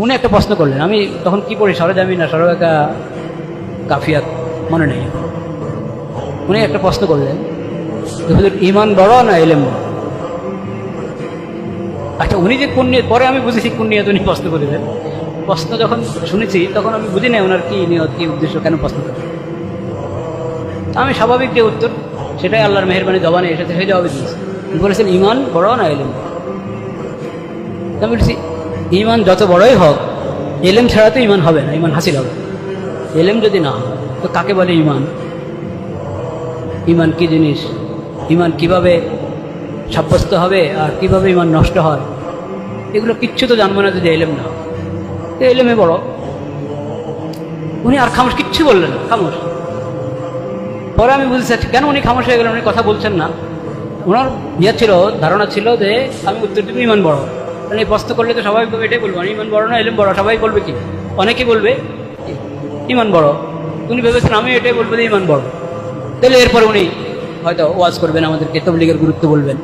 উনি একটা প্রশ্ন করলেন, আমি তখন কি পড়ি সরজামি না সরবেকা কাফিয়াত, মনে নেই। উনি একটা প্রশ্ন করলেন ইমান বড় না এলেম বড়? আচ্ছা উনি যে কোন পরে আমি বুঝেছি কোন উনি প্রশ্ন করেছেন প্রশ্ন যখন শুনেছি, তখন আমি বুঝি না ওনার কি নিয়ত, কি উদ্দেশ্য, কেন প্রশ্ন করেন আমি স্বাভাবিক যে উত্তর, সেটাই আল্লাহর মেহরবানি জবানে এসেছে, সেই জবাবে দিয়েছি। বলেছেন ইমান বড় না এলেম আমি বলছি ইমান যত বড়ই হোক, এলেম ছাড়া তো ইমান হবে না, ইমান হাসিল হবে। এলেম যদি না তো কাকে বলে ইমান? ইমান কি জিনিস? ইমান কীভাবে সাব্যস্ত হবে আর কীভাবে ইমান নষ্ট হয়? এগুলো কিচ্ছু তো জানব না যদি এলেম না। তো এলেমে বড়। উনি আর খামোশ কিচ্ছু বললেন খামোশ। পরে আমি বুঝতে চাচ্ছি, কেন উনি খামোশ হয়ে গেলেন? উনি কথা বলছেন না। ওনার ইয়ে ছিল, ধারণা ছিল যে, আমি উত্তর দিব, ইমান বড়। কারণ এই করলে তো সবাই এটাই বলব। ইমান বড় না, এলেম বড়, সবাই বলবে কি? অনেকে বলবে ইমান বড়? উনি ভেবেছেন আমি এটাই বলব যে ইমান বড়। তাহলে এরপর উনি হয়তো ওয়াজ করবেন, আমাদেরকে তবলিগের গুরুত্ব বলবেন।